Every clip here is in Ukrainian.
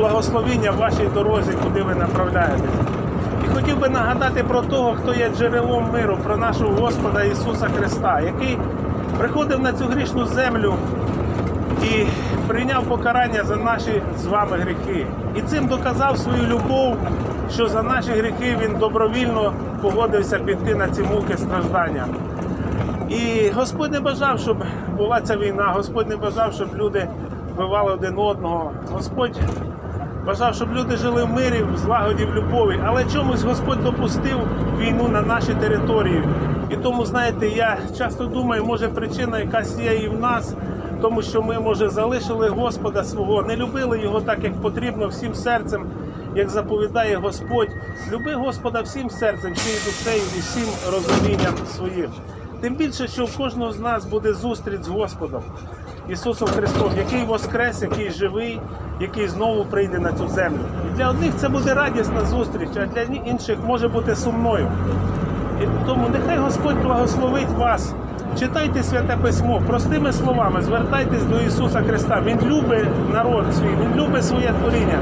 благословіння в вашій дорозі, куди ви направляєтесь. І хотів би нагадати про того, хто є джерелом миру, про нашого Господа Ісуса Христа, який приходив на цю грішну землю і прийняв покарання за наші з вами гріхи. І цим доказав свою любов, що за наші гріхи він добровільно погодився піти на ці муки страждання. І Господь не бажав, щоб була ця війна, Господь не бажав, щоб люди вбивали один одного. Господь бажав, щоб люди жили в мирі, в злагоді, в любові. Але чомусь Господь допустив війну на нашій території. І тому, знаєте, я часто думаю, може причина якась є і в нас, тому що ми, може, залишили Господа свого, не любили його так, як потрібно, всім серцем, як заповідає Господь. Люби Господа всім серцем, всією душею і всім розумінням своїм. Тим більше, що в кожного з нас буде зустріч з Господом Ісусом Христом, який воскрес, який живий, який знову прийде на цю землю. І для одних це буде радісна зустріч, а для інших може бути сумною. І тому нехай Господь благословить вас. Читайте святе письмо простими словами, звертайтесь до Ісуса Христа. Він любить народ свій, Він любить своє творіння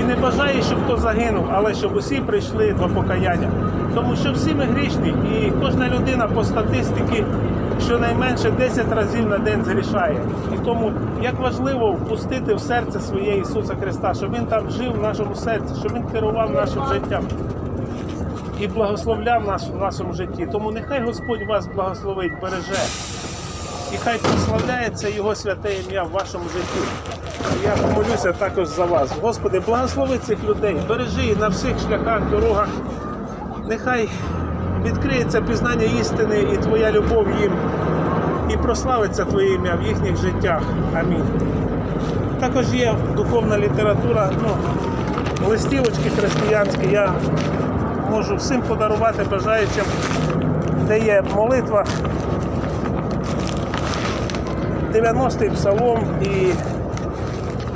і не бажає, щоб хто загинув, але щоб усі прийшли до покаяння. Тому що всі ми грішні, і кожна людина по статистиці щонайменше 10 разів на день згрішає. І тому як важливо впустити в серце своє Ісуса Христа, щоб Він там жив в нашому серці, щоб Він керував нашим життям і благословляв нас в нашому житті. Тому нехай Господь вас благословить, береже. І хай прославляється Його святе ім'я в вашому житті. Я помолюся також за вас. Господи, благослови цих людей, бережи на всіх шляхах, дорогах. Нехай відкриється пізнання істини і Твоя любов їм. І прославиться Твоє ім'я в їхніх життях. Амінь. Також є духовна література, ну, листівочки християнські. Я можу всім подарувати бажаючим, де є молитва, 90-й псалом і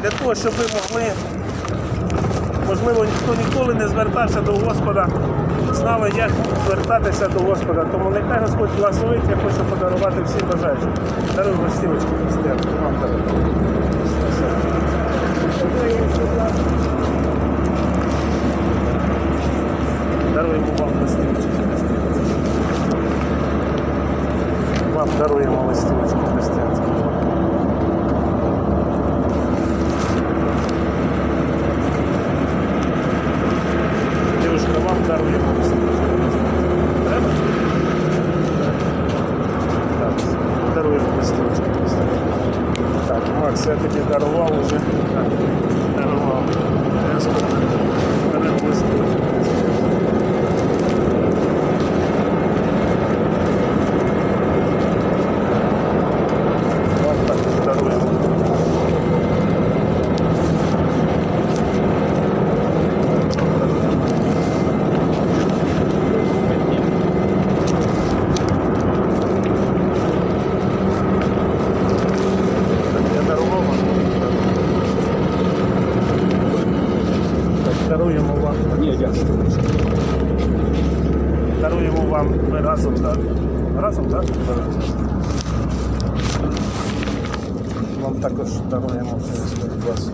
для того, щоб ви могли, можливо, ніхто ніколи не звертався до Господа, знали, як звертатися до Господа. Тому нехай Господь благословить, я хочу подарувати всім бажаючим. Дарую гостівочки. Вам дарую. Вам даруємо листівочки християнські. Дівушка, вам даруємо листівочки християнські. Треба? Так, даруємо листівочки християнські. Так, Макс, я тобі дарував уже. Даруємо вам. Ні, дякую. Даруємо вам ми разом, так? Разом, так? Вам також даруємо вас.